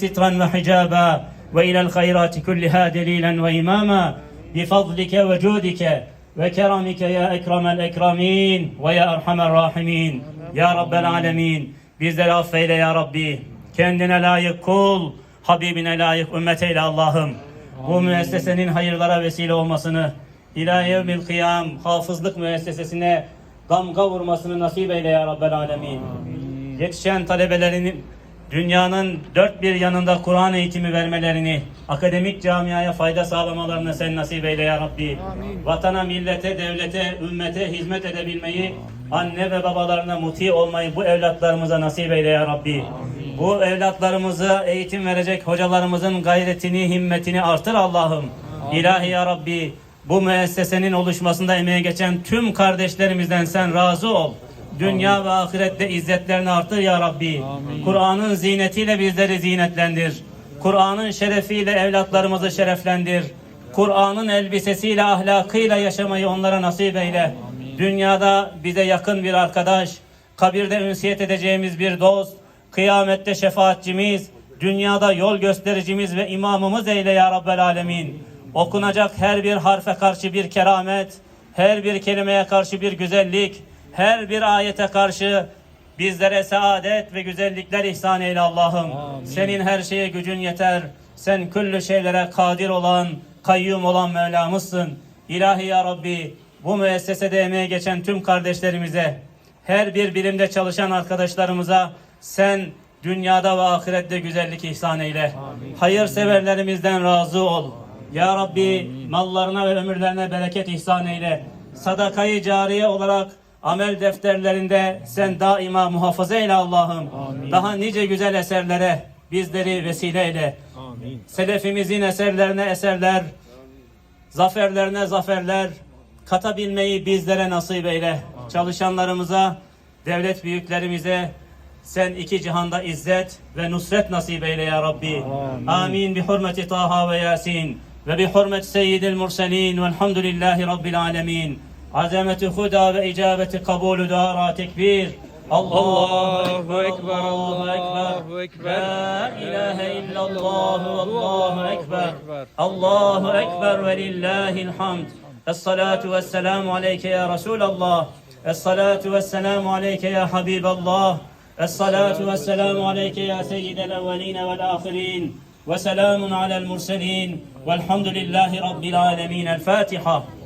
سترا وحجابا وإلى الخيرات كلها دليلا وإماما بفضلك وجودك وكرمك يا أكرم الأكرمين ويا أرحم الراحمين يا رب العالمين bizleri affeyle ya Rabbi. Kendine layık kul, Habibine layık ümmet eyle Allah'ım. Bu müessesenin hayırlara vesile olmasını, ila yevmil kıyam hafızlık müessesesine damga vurmasını nasip eyle ya Rabbel alemin. Yetişen talebelerinin dünyanın dört bir yanında Kur'an eğitimi vermelerini, akademik camiaya fayda sağlamalarını sen nasip eyle ya Rabbi. Vatana, millete, devlete, ümmete hizmet edebilmeyi, anne ve babalarına muti olmayı bu evlatlarımıza nasip eyle ya Rabbi. Bu evlatlarımıza eğitim verecek hocalarımızın gayretini, himmetini artır Allah'ım. İlahi ya Rabbi, bu müessesenin oluşmasında emeğe geçen tüm kardeşlerimizden sen razı ol. Dünya ve ahirette izzetlerini artır ya Rabbi. Kur'an'ın zinetiyle bizleri zinetlendir. Kur'an'ın şerefiyle evlatlarımızı şereflendir. Kur'an'ın elbisesiyle, ahlakıyla yaşamayı onlara nasip eyle. Dünyada bize yakın bir arkadaş, kabirde ünsiyet edeceğimiz bir dost, kıyamette şefaatçimiz, dünyada yol göstericimiz ve imamımız eyle ya Rabbel Alemin. Okunacak her bir harfe karşı bir keramet, her bir kelimeye karşı bir güzellik, her bir ayete karşı bizlere saadet ve güzellikler ihsan eyle Allah'ım. Senin her şeye gücün yeter. Sen küllü şeylere kadir olan, kayyum olan Mevlamızsın. İlahi ya Rabbi bu müessesede emeğe geçen tüm kardeşlerimize, her bir bilimde çalışan arkadaşlarımıza sen dünyada ve ahirette güzellik ihsan eyle. Hayırseverlerimizden razı ol. Ya Rabbi mallarına ve ömürlerine bereket ihsan eyle. Sadakayı cariye olarak amel defterlerinde sen daima muhafaza eyle Allah'ım. Daha nice güzel eserlere bizleri vesile eyle. Selefimizin eserlerine eserler, zaferlerine zaferler katabilmeyi bizlere nasip eyle. Çalışanlarımıza, devlet büyüklerimize sen iki cihanda izzet ve nusret nasip eyle ya Rabbi. Amin. Bi hurmeti Taha ve Yasin ve bi hurmeti Seyyidil Murselin velhamdülillahi Rabbil Alemin. عزمة خدا وإجابة قبول دار تكبير. الله أكبر الله أكبر. لا إله إلا الله والله أكبر. الله أكبر ولله الحمد. الصلاة والسلام عليك يا رسول الله. الصلاة والسلام عليك يا حبيب الله. الصلاة والسلام عليك يا سيد الأولين والآخرين. وسلام على المرسلين. والحمد لله رب العالمين. الفاتحة.